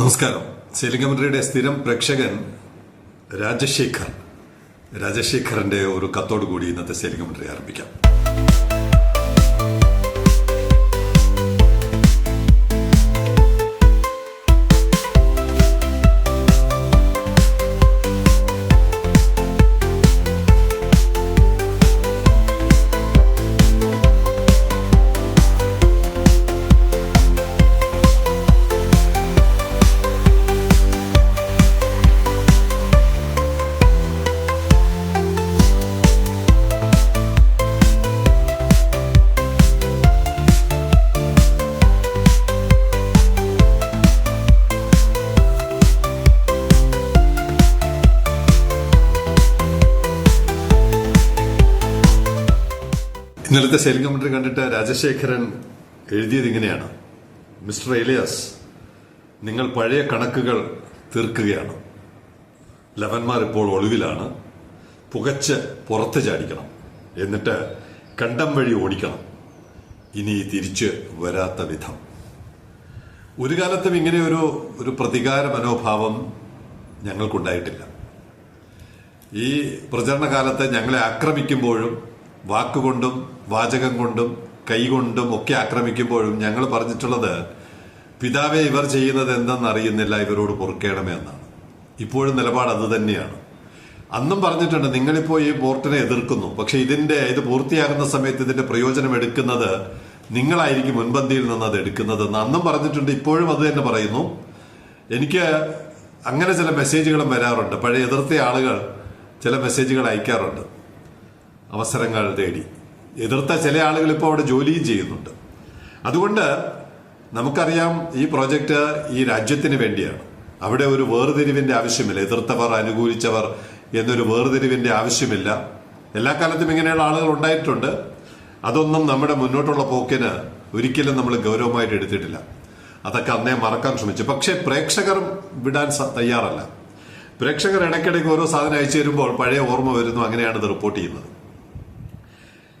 നമസ്കാരം. സെലിംഗമന്ത്രിയുടെ സ്ഥിരം പ്രേക്ഷകൻ രാജശേഖർ. രാജശേഖറിന്റെ ഒരു കത്തോടു കൂടി ഇന്നത്തെ സെലിംഗമന്ത്രി ആരംഭിക്കാം. ഇന്നലത്തെ സെലിംഗമന്ത്രി കണ്ടിട്ട് രാജശേഖരൻ എഴുതിയത് ഇങ്ങനെയാണ്. മിസ്റ്റർ എലിയാസ് നിങ്ങൾ പഴയ കണക്കുകൾ തീർക്കുകയാണ്. ലവന്മാർ ഇപ്പോൾ ഒളിവിലാണ്. പുകച്ച് പുറത്ത് ചാടിക്കണം. എന്നിട്ട് കണ്ടം വഴി ഓടിക്കണം. ഇനി തിരിച്ച് വരാത്ത വിധം. ഒരു കാലത്തും ഇങ്ങനെ ഒരു ഒരു പ്രതികാര മനോഭാവം ഞങ്ങൾക്കുണ്ടായിട്ടില്ല. ഈ പ്രചരണ കാലത്ത് ഞങ്ങളെ ആക്രമിക്കുമ്പോഴും വാക്കുകൊണ്ടും വാചകം കൊണ്ടും കൈകൊണ്ടും ഒക്കെ ആക്രമിക്കുമ്പോഴും ഞങ്ങൾ പറഞ്ഞിട്ടുള്ളത് പിതാവെ ഇവർ ചെയ്യുന്നത് എന്തെന്ന് അറിയുന്നില്ല ഇവരോട് പൊറുക്കേണമേ എന്നാണ്. ഇപ്പോഴും നിലപാട് അത് തന്നെയാണ്. അന്നും പറഞ്ഞിട്ടുണ്ട് നിങ്ങളിപ്പോൾ ഈ പോർട്ടിനെ എതിർക്കുന്നു. പക്ഷെ ഇതിന്റെ ഇത് പൂർത്തിയാകുന്ന സമയത്ത് ഇതിന്റെ പ്രയോജനം എടുക്കുന്നത് നിങ്ങളായിരിക്കും മുൻപന്തിയിൽ നിന്ന് അത് എടുക്കുന്നത് എന്ന് അന്നും പറഞ്ഞിട്ടുണ്ട് ഇപ്പോഴും അത് തന്നെ പറയുന്നു. എനിക്ക് അങ്ങനെ ചില മെസ്സേജുകളും വരാറുണ്ട്. പഴയ എതിർത്ത ആളുകൾ ചില മെസ്സേജുകൾ അയക്കാറുണ്ട്. അവസരങ്ങൾ തേടി. എതിർത്ത ചില ആളുകൾ ഇപ്പോൾ അവിടെ ജോലിയും ചെയ്യുന്നുണ്ട്. അതുകൊണ്ട് നമുക്കറിയാം ഈ പ്രോജക്റ്റ് ഈ രാജ്യത്തിന് വേണ്ടിയാണ്. അവിടെ ഒരു വേർതിരിവിന്റെ ആവശ്യമില്ല. എതിർത്തവർ അനുകൂലിച്ചവർ എന്നൊരു വേർതിരിവിന്റെ ആവശ്യമില്ല. എല്ലാ കാലത്തും ഇങ്ങനെയുള്ള ആളുകൾ ഉണ്ടായിട്ടുണ്ട്. അതൊന്നും നമ്മുടെ മുന്നോട്ടുള്ള പോക്കിന് ഒരിക്കലും നമ്മൾ ഗൗരവമായിട്ട് എടുത്തിട്ടില്ല. അതൊക്കെ അന്നേ മറക്കാൻ ശ്രമിച്ചു. പക്ഷേ പ്രേക്ഷകർ വിടാൻ തയ്യാറല്ല. പ്രേക്ഷകർ ഇടയ്ക്കിടയ്ക്ക് ഓരോ സാധനം അയച്ചു തരുമ്പോൾ പഴയ ഓർമ്മ വരുന്നു. അങ്ങനെയാണ് ഇത് റിപ്പോർട്ട് ചെയ്യുന്നത്.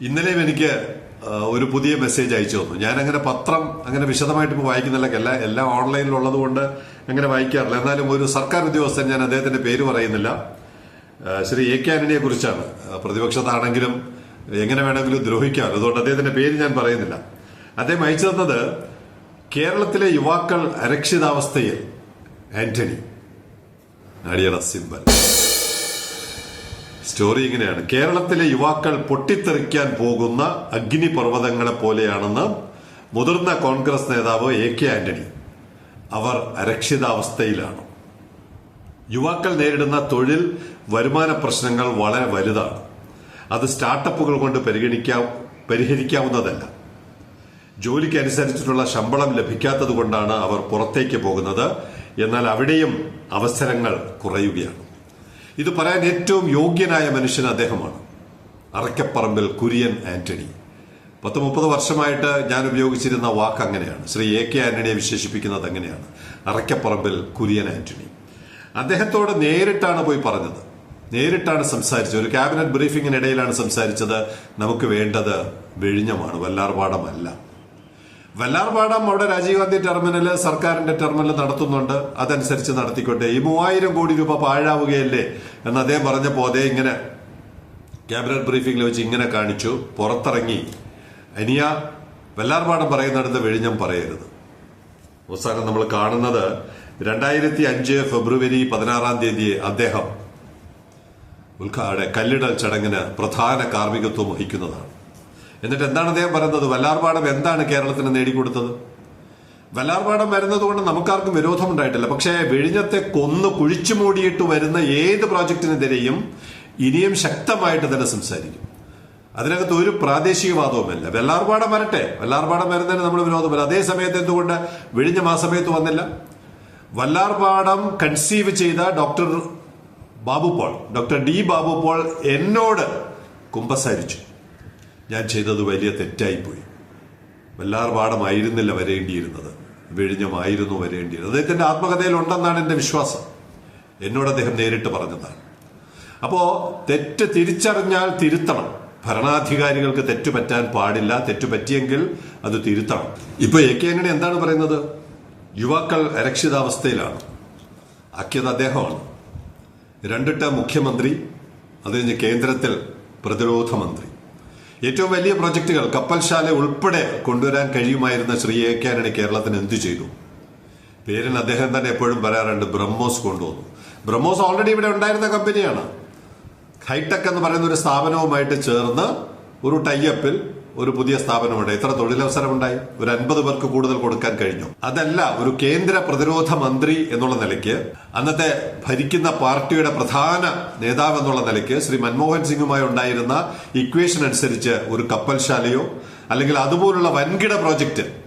ഇന്നലെയും എനിക്ക് ഒരു പുതിയ മെസ്സേജ് അയച്ചു തന്നു. ഞാൻ അങ്ങനെ പത്രം അങ്ങനെ വിശദമായിട്ട് ഇപ്പോൾ വായിക്കുന്നില്ല എല്ലാ എല്ലാം ഓൺലൈനിൽ ഉള്ളത് കൊണ്ട് അങ്ങനെ വായിക്കാറില്ല. എന്നാലും ഒരു സർക്കാർ ഉദ്യോഗസ്ഥൻ ഞാൻ അദ്ദേഹത്തിന്റെ പേര് പറയുന്നില്ല. ശ്രീ എ കെ ആന്റണിയെ കുറിച്ചാണ്. പ്രതിപക്ഷത്താണെങ്കിലും എങ്ങനെ വേണമെങ്കിലും ദ്രോഹിക്കാം. അതുകൊണ്ട് അദ്ദേഹത്തിന്റെ പേര് ഞാൻ പറയുന്നില്ല. അദ്ദേഹം അയച്ചു തന്നത് കേരളത്തിലെ യുവാക്കൾ അരക്ഷിതാവസ്ഥയിൽ ആന്റണി അടിയറ സിമ്പൽ. സ്റ്റോറി ഇങ്ങനെയാണ്. കേരളത്തിലെ യുവാക്കൾ പൊട്ടിത്തെറിക്കാൻ പോകുന്ന അഗ്നിപർവതങ്ങളെ പോലെയാണെന്ന് മുതിർന്ന കോൺഗ്രസ് നേതാവ് എ കെ ആന്റണി. അവർ അരക്ഷിതാവസ്ഥയിലാണ്. യുവാക്കൾ നേരിടുന്ന തൊഴിൽ വരുമാന പ്രശ്നങ്ങൾ വളരെ വലുതാണ്. അത് സ്റ്റാർട്ടപ്പുകൾ കൊണ്ട് പരിഗണിക്കാ പരിഹരിക്കാവുന്നതല്ല. ജോലിക്ക് അനുസരിച്ചിട്ടുള്ള ശമ്പളം ലഭിക്കാത്തത് കൊണ്ടാണ് അവർ പുറത്തേക്ക് പോകുന്നത്. എന്നാൽ അവിടെയും അവസരങ്ങൾ കുറയുകയാണ്. ഇത് പറയാൻ ഏറ്റവും യോഗ്യനായ മനുഷ്യൻ അദ്ദേഹമാണ്. അറക്കപ്പറമ്പിൽ കുര്യൻ ആന്റണി. പത്ത് മുപ്പത് വർഷമായിട്ട് ഞാൻ ഉപയോഗിച്ചിരുന്ന വാക്ക് അങ്ങനെയാണ്. ശ്രീ എ കെ ആന്റണിയെ വിശേഷിപ്പിക്കുന്നത് അങ്ങനെയാണ്. അറക്കപ്പറമ്പിൽ കുര്യൻ ആന്റണി. അദ്ദേഹത്തോട് നേരിട്ടാണ് പോയി പറഞ്ഞത്. നേരിട്ടാണ് സംസാരിച്ചത്. ഒരു ക്യാബിനറ്റ് ബ്രീഫിംഗിനിടയിലാണ് സംസാരിച്ചത്. നമുക്ക് വേണ്ടത് വെഴിഞ്ഞമാണ് വല്ലാർപാടമല്ല വല്ലാർപാടം അവിടെ രാജീവ് ഗാന്ധി ടെർമിനൽ സർക്കാരിന്റെ ടെർമിനൽ നടത്തുന്നുണ്ട്. അതനുസരിച്ച് നടത്തിക്കോട്ടെ ഈ മൂവായിരം കോടി രൂപ പാഴാവുകയല്ലേ എന്ന് അദ്ദേഹം പറഞ്ഞപ്പോൾ അതേ ഇങ്ങനെ ക്യാബിനറ്റ് ബ്രീഫിംഗിൽ വെച്ച് ഇങ്ങനെ കാണിച്ചു. പുറത്തിറങ്ങി. അനിയ വല്ലാർപാടം പറയുന്നിടത്ത് വെഴിഞ്ഞം പറയരുത്. അവസാനം നമ്മൾ കാണുന്നത് രണ്ടായിരത്തി അഞ്ച് ഫെബ്രുവരി പതിനാറാം തീയതി അദ്ദേഹം ഉദ്ഘാടന കല്ലിടൽ ചടങ്ങിന് പ്രധാന കാർമ്മികത്വം വഹിക്കുന്നതാണ്. എന്നിട്ട് എന്താണ് അദ്ദേഹം പറയുന്നത്? വല്ലാർപാടം എന്താണ് കേരളത്തിന് നേടിക്കൊടുത്തത് വല്ലാർപാടം വരുന്നത് കൊണ്ട് നമുക്കാർക്കും വിരോധമുണ്ടായിട്ടില്ല. പക്ഷേ വിഴിഞ്ഞത്തെ കൊന്ന് കുഴിച്ചു മൂടിയിട്ട് വരുന്ന ഏത് പ്രോജക്റ്റിനെതിരെയും ഇനിയും ശക്തമായിട്ട് തന്നെ സംസാരിക്കും. അതിനകത്ത് ഒരു പ്രാദേശികവാദവുമില്ല. വെള്ളാർപാടം വരട്ടെ. വെള്ളാർപാടം വരുന്നതിന് നമ്മൾ വിരോധമില്ല. അതേ സമയത്ത് എന്തുകൊണ്ട് വിഴിഞ്ഞ ആ സമയത്ത് വന്നില്ല? വല്ലാർപാടം കൺസീവ് ചെയ്ത doctor Babu Paul doctor D Babu Paul എന്നോട് കുമ്പസാരിച്ചു. ഞാൻ ചെയ്തത് വലിയ തെറ്റായിപ്പോയി. വല്ലാർപാടമായിരുന്നില്ല വരേണ്ടിയിരുന്നത്. വിഴിഞ്ഞമായിരുന്നു വരേണ്ടിയിരുന്നത്. അദ്ദേഹത്തിന്റെ ആത്മകഥയിൽ ഉണ്ടെന്നാണ് എന്റെ വിശ്വാസം. എന്നോട് അദ്ദേഹം നേരിട്ട് പറഞ്ഞതാണ്. അപ്പോ തെറ്റ് തിരിച്ചറിഞ്ഞാൽ തിരുത്തണം. ഭരണാധികാരികൾക്ക് തെറ്റുപറ്റാൻ പാടില്ല. തെറ്റുപറ്റിയെങ്കിൽ അത് തിരുത്തണം. ഇപ്പൊ എ കെ ആന്റണി എന്താണ് പറയുന്നത്? യുവാക്കൾ അരക്ഷിതാവസ്ഥയിലാണ്. ആക്കിയത് അദ്ദേഹമാണ്. രണ്ടിട്ട മുഖ്യമന്ത്രി അത് കഴിഞ്ഞ് കേന്ദ്രത്തിൽ പ്രതിരോധ മന്ത്രി. ഏറ്റവും വലിയ പ്രോജക്റ്റുകൾ കപ്പൽശാല ഉൾപ്പെടെ കൊണ്ടുവരാൻ കഴിയുമായിരുന്ന ശ്രീ എ കെ ആന്റണി കേരളത്തിന് എന്തു ചെയ്തു? പേരിന് അദ്ദേഹം തന്നെ എപ്പോഴും പറയാറുണ്ട് ബ്രഹ്മോസ് കൊണ്ടുവന്നു. ബ്രഹ്മോസ് ഓൾറെഡി ഇവിടെ ഉണ്ടായിരുന്ന കമ്പനിയാണ് ഹൈടെക് എന്ന് പറയുന്ന ഒരു സ്ഥാപനവുമായിട്ട് ചേർന്ന് ഒരു ടൈഅപ്പിൽ ഒരു പുതിയ സ്ഥാപനമുണ്ട്. എത്ര തൊഴിലവസരമുണ്ടായി? ഒരു അൻപത് പേർക്ക് കൂടുതൽ കൊടുക്കാൻ കഴിഞ്ഞു. അതല്ല ഒരു കേന്ദ്ര പ്രതിരോധ മന്ത്രി എന്നുള്ള നിലയ്ക്ക് അന്നത്തെ ഭരിക്കുന്ന പാർട്ടിയുടെ പ്രധാന നേതാവ് എന്നുള്ള നിലയ്ക്ക് ശ്രീ മൻമോഹൻ സിംഗുമായി ഉണ്ടായിരുന്ന ഇക്വേഷൻ അനുസരിച്ച് ഒരു കപ്പൽശാലയോ അല്ലെങ്കിൽ അതുപോലുള്ള വൻകിട പ്രോജക്റ്റ്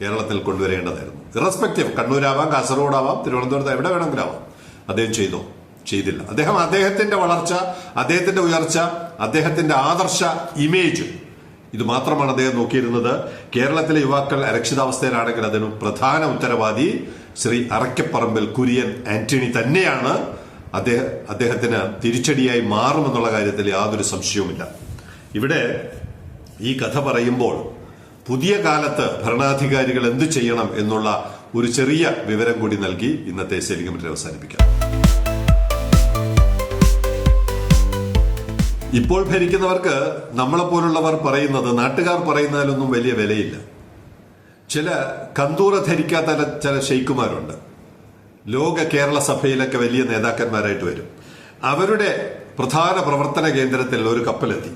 കേരളത്തിൽ കൊണ്ടുവരേണ്ടതായിരുന്നു. ഇറസ്പെക്റ്റീവ് കണ്ണൂരാവാം കാസർഗോഡാവാം തിരുവനന്തപുരത്ത് എവിടെ വേണമെങ്കിലും ആവാം അദ്ദേഹം ചെയ്തോ. ചെയ്തില്ല. അദ്ദേഹം അദ്ദേഹത്തിന്റെ വളർച്ച അദ്ദേഹത്തിന്റെ ഉയർച്ച അദ്ദേഹത്തിന്റെ ആദർശ ഇമേജ് ഇത് മാത്രമാണ് അദ്ദേഹം നോക്കിയിരുന്നത്. കേരളത്തിലെ യുവാക്കൾ അരക്ഷിതാവസ്ഥയിലാണെങ്കിൽ അതിന് പ്രധാന ഉത്തരവാദി ശ്രീ അറക്കപ്പറമ്പിൽ കുര്യൻ ആന്റണി തന്നെയാണ്. അദ്ദേഹം അദ്ദേഹത്തിന് തിരിച്ചടിയായി മാറുമെന്നുള്ള കാര്യത്തിൽ യാതൊരു സംശയവുമില്ല. ഇവിടെ ഈ കഥ പറയുമ്പോൾ പുതിയ കാലത്ത് ഭരണാധികാരികൾ എന്തു ചെയ്യണം എന്നുള്ള ഒരു ചെറിയ വിവരം കൂടി നൽകി ഇന്നത്തെ സെലിഗമെന്റ് അവസാനിപ്പിക്കാം. ഇപ്പോൾ ഭരിക്കുന്നവർക്ക് നമ്മളെപ്പോലുള്ളവർ പറയുന്നത് നാട്ടുകാർ പറയുന്നതിലൊന്നും വലിയ വിലയില്ല. ചില കന്തൂറ ധരിക്കാത്ത ചില- ഷെയ്ക്കുമാരുണ്ട് ലോക കേരള സഭയിലൊക്കെ വലിയ നേതാക്കന്മാരായിട്ട് വരും. അവരുടെ പ്രധാന പ്രവർത്തന കേന്ദ്രത്തിൽ ഒരു കപ്പലെത്തി.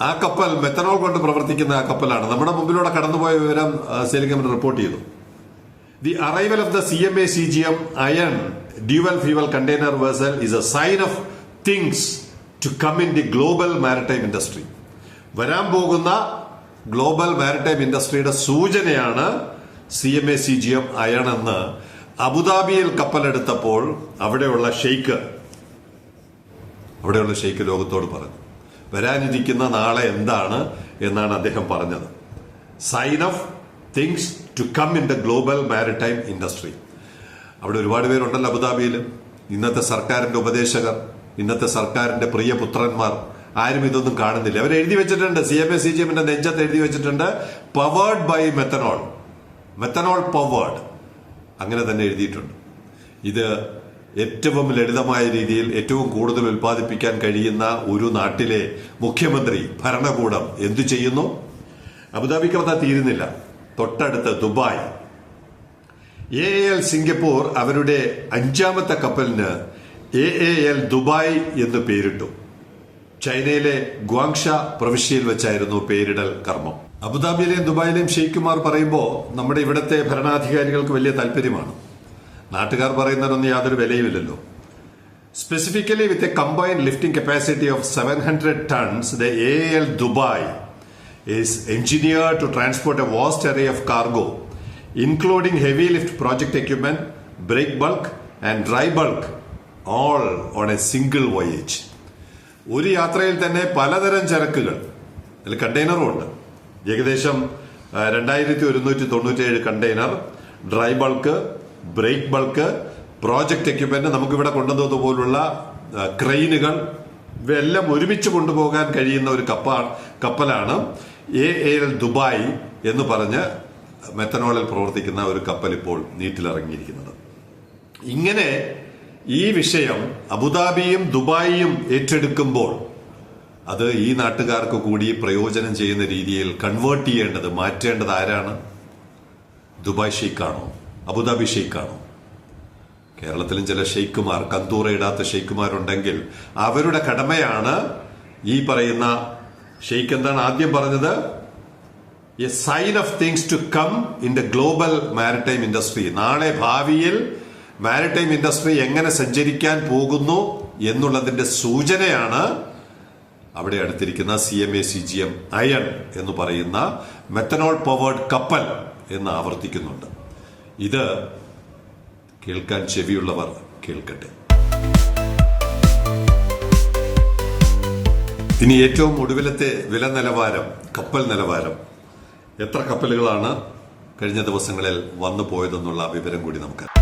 ആ കപ്പൽ മെത്തനോൾ കൊണ്ട് പ്രവർത്തിക്കുന്ന ആ കപ്പലാണ്. നമ്മുടെ മുമ്പിലൂടെ കടന്നുപോയ വിവരം സേലിംഗമൻ റിപ്പോർട്ട് ചെയ്തു. The arrival of the C M A C G M iron dual fuel container vessel is a sign of things to come in the global maritime industry വരാൻ പോകുന്ന ഗ്ലോബൽ മാരിടൈം ഇൻഡസ്ട്രിയുടെ സൂചനയാണ് C M A C G M അയണെന്ന് അബുദാബിയിൽ കപ്പലെടുത്തപ്പോൾ അവിടെയുള്ള shake അവിടെയുള്ള shake ലോകത്തോട് പറഞ്ഞു വരാനിരിക്കുന്ന നാളെ എന്താണ്? എന്നാണ് അദ്ദേഹം പറഞ്ഞത്. Sign of things to come in the global maritime industry അവിടെ ഒരുപാട് പേരുണ്ടല്ലോ അബുദാബിയിൽ ഇന്നത്തെ സർക്കാരിന്റെ ഉപദേശകർ ഇന്നത്തെ സർക്കാരിന്റെ പ്രിയ പുത്രന്മാർ. ആരും ഇതൊന്നും കാണുന്നില്ല. അവർ എഴുതി വെച്ചിട്ടുണ്ട്. C M A C G എമ്മിന്റെ നെഞ്ചത്ത് എഴുതി വെച്ചിട്ടുണ്ട്. Powered by methanol methanol powered അങ്ങനെ തന്നെ എഴുതിയിട്ടുണ്ട്. ഇത് ഏറ്റവും ലളിതമായ രീതിയിൽ ഏറ്റവും കൂടുതൽ ഉൽപ്പാദിപ്പിക്കാൻ കഴിയുന്ന ഒരു നാട്ടിലെ മുഖ്യമന്ത്രി ഭരണകൂടം എന്തു ചെയ്യുന്നു? അബുദാബിക്ക് വന്നാൽ തീരുന്നില്ല. തൊട്ടടുത്ത് ദുബായ്. എ എൽ സിംഗപ്പൂർ അവരുടെ അഞ്ചാമത്തെ കപ്പലിന് എ എ എൽ ദുബായ് എന്ന് പേരിട്ടു. ചൈനയിലെ ഗ്വാങ്ഷ പ്രവിശ്യയിൽ വെച്ചായിരുന്നു പേരിടൽ കർമ്മം. അബുദാബിയിലെയും ദുബായിലെയും ഷെയ്ഖുമാർ പറയുമ്പോൾ നമ്മുടെ ഇവിടത്തെ ഭരണാധികാരികൾക്ക് വലിയ താല്പര്യമാണ്. നാട്ടുകാർ പറയുന്നതിനൊന്നും യാതൊരു വിലയുമില്ലല്ലോ. Specifically with a combined lifting capacity of seven hundred tons the A L Dubai is engineer to transport a vast array of cargo including heavy lift project equipment break bulk and dry bulk, all on a single voyage ഒരു യാത്രയിൽ തന്നെ പലതരം ചരക്കുകൾ. അതിൽ കണ്ടെയ്നറും ഉണ്ട് ഏകദേശം രണ്ടായിരത്തി ഒരുന്നൂറ്റി തൊണ്ണൂറ്റിയേഴ് container dry bulk break bulk project equipment നമുക്കിവിടെ കൊണ്ടുവന്നത് പോലുള്ള ക്രെയിനുകൾ ഇവയെല്ലാം ഒരുമിച്ച് കൊണ്ടുപോകാൻ കഴിയുന്ന ഒരു കപ്പ കപ്പലാണ് എ എൽ ദുബായ് എന്ന് പറഞ്ഞ് മെത്തനോളിൽ പ്രവർത്തിക്കുന്ന ഒരു കപ്പൽ ഇപ്പോൾ നീറ്റിലിറങ്ങിയിരിക്കുന്നത്. ഇങ്ങനെ ഈ വിഷയം അബുദാബിയും ദുബായിയും ഏറ്റെടുക്കുമ്പോൾ അത് ഈ നാട്ടുകാർക്ക് കൂടി പ്രയോജനം ചെയ്യുന്ന രീതിയിൽ കൺവേർട്ട് ചെയ്യേണ്ടത് മാറ്റേണ്ടത് ആരാണ്? ദുബായ് ഷെയ്ഖാണോ അബുദാബി ഷെയ്ഖാണോ കേരളത്തിലും ചില ഷെയ്ഖുമാർ കന്തൂറ ഇടാത്ത ഷെയ്ഖുമാരുണ്ടെങ്കിൽ അവരുടെ കടമയാണ് ഈ പറയുന്ന ഷെയ്ഖ് എന്താണ് ആദ്യം പറഞ്ഞത്? A sign of things to come in the global maritime industry നാളെ ഭാവിയിൽ മാരിടൈം ഇൻഡസ്ട്രി എങ്ങനെ സഞ്ചരിക്കാൻ പോകുന്നു എന്നുള്ളതിന്റെ സൂചനയാണ് അവിടെ അടുത്തിരിക്കുന്ന C M A C G M iron എന്ന് പറയുന്ന മെത്തനോൾ പവേർഡ് കപ്പൽ എന്ന് ആവർത്തിക്കുന്നുണ്ട്. ഇത് കേൾക്കാൻ ചെവിയുള്ളവർ കേൾക്കട്ടെ. ഇനി ഏറ്റവും ഒടുവിലത്തെ വില നിലവാരം കപ്പൽ നിലവാരം. എത്ര കപ്പലുകളാണ് കഴിഞ്ഞ ദിവസങ്ങളിൽ വന്നു പോയതെന്നുള്ള വിവരം കൂടി നമുക്ക്